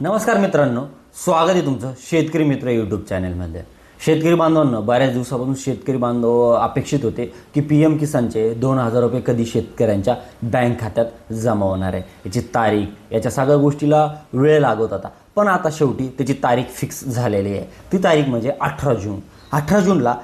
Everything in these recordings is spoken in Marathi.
नमस्कार मित्रांनो स्वागत आहे तुमचं शेतकरी मित्र यूट्यूब चॅनलमध्ये शेतकरी बांधवांना बऱ्याच दिवसापासून शेतकरी बांधव अपेक्षित होते की पी एम किसानचे दोन हजार रुपये कधी शेतकऱ्यांच्या बँक खात्यात जमा होणार आहे. याची तारीख याच्या सगळ्या गोष्टीला वेळ लागत होता. पण आता शेवटी त्याची तारीख फिक्स झालेली आहे. ती तारीख म्हणजे अठरा जून. अठरा जूनला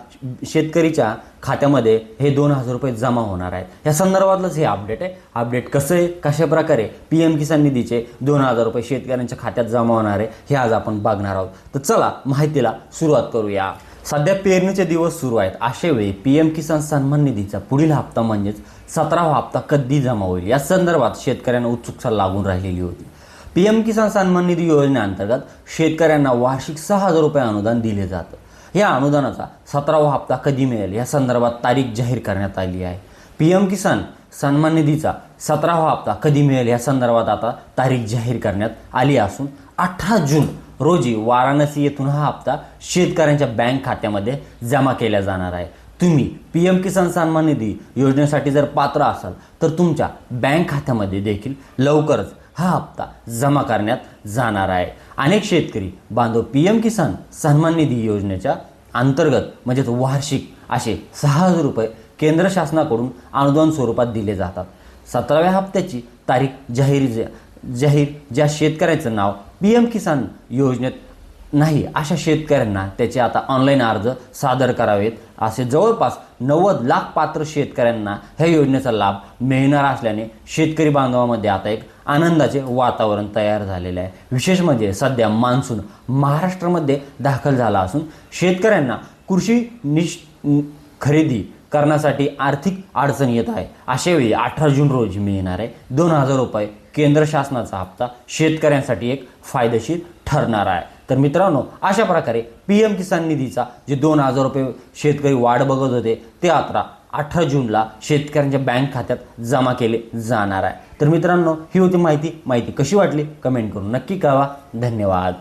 शेतकरीच्या खात्यामध्ये हे दोन हजार रुपये जमा होणार आहेत. या संदर्भातलंच हे अपडेट आहे. अपडेट कसं आहे? कशा प्रकारे पी एम किसान निधीचे दोन हजार रुपये शेतकऱ्यांच्या खात्यात जमा होणार आहे हे आज आपण बघणार आहोत. तर चला माहितीला सुरुवात करूया. सध्या पेरणीचे दिवस सुरू आहेत. अशा वेळी पी एम किसान सन्मान निधीचा पुढील हप्ता म्हणजेच सतरावा हप्ता कधी जमा होईल? या संदर्भात शेतकऱ्यांना उत्सुकता लागून राहिलेली होती. पी एम किसान सन्मान निधी योजनेअंतर्गत शेतकऱ्यांना वार्षिक सहा हजार रुपये अनुदान दिले जातं. या अनुदानाचा सतरावा हप्ता कधी मिळेल? या संदर्भात तारीख जाहीर करण्यात आली आहे. पी एम किसान सन्मान निधीचा सतरावा हप्ता कधी मिळेल? या संदर्भात आता तारीख जाहीर करण्यात आली असून अठरा जून रोजी वाराणसी येथून हा हप्ता शेतकऱ्यांच्या बँक खात्यामध्ये जमा केला जाणार आहे. तुम्ही पी एम किसान सन्मान निधी योजनेसाठी जर पात्र असाल तर तुमच्या बँक खात्यामध्ये देखील लवकरच हा हप्ता जमा करण्यात जाणार आहे. अनेक शेतकरी बांधव पी एम किसान सन्मान निधी योजनेच्या अंतर्गत म्हणजेच वार्षिक असे सहा हजार रुपये केंद्र शासनाकडून अनुदान स्वरूपात दिले जातात. सतराव्या हप्त्याची तारीख जाहीर ज- जाहीर ज्या शेतकऱ्याचं नाव पी एम किसान योजनेत नाही अशा शेतकऱ्यांना त्याचे आता ऑनलाईन अर्ज सादर करावेत. असे जवळपास नव्वद लाख पात्र शेतकऱ्यांना ह्या योजनेचा लाभ मिळणार असल्याने शेतकरी बांधवामध्ये आता एक आनंदाचे वातावरण तयार झालेले आहे. विशेष म्हणजे सध्या मान्सून महाराष्ट्रामध्ये दाखल झाला असून शेतकऱ्यांना कृषी निश खरेदी करण्यासाठी आर्थिक अडचण येत आहे. अशा वेळी अठरा जून रोजी मिळणार आहे. दोन हजार रुपये केंद्र शासनाचा हप्ता शेतकऱ्यांसाठी एक फायदेशीर ठरणार आहे. तर मित्रांनो अशा प्रकारे पी एम किसान निधीचा जे दोन हजार रुपये शेतकरी वाढ बघत होते ते आता अठरा जूनला शेतकऱ्यांच्या बँक खात्यात जमा केले जाणार आहे. तर मित्रांनो ही होती माहिती. माहिती कशी वाटली? कमेंट करून नक्की कळवा. धन्यवाद.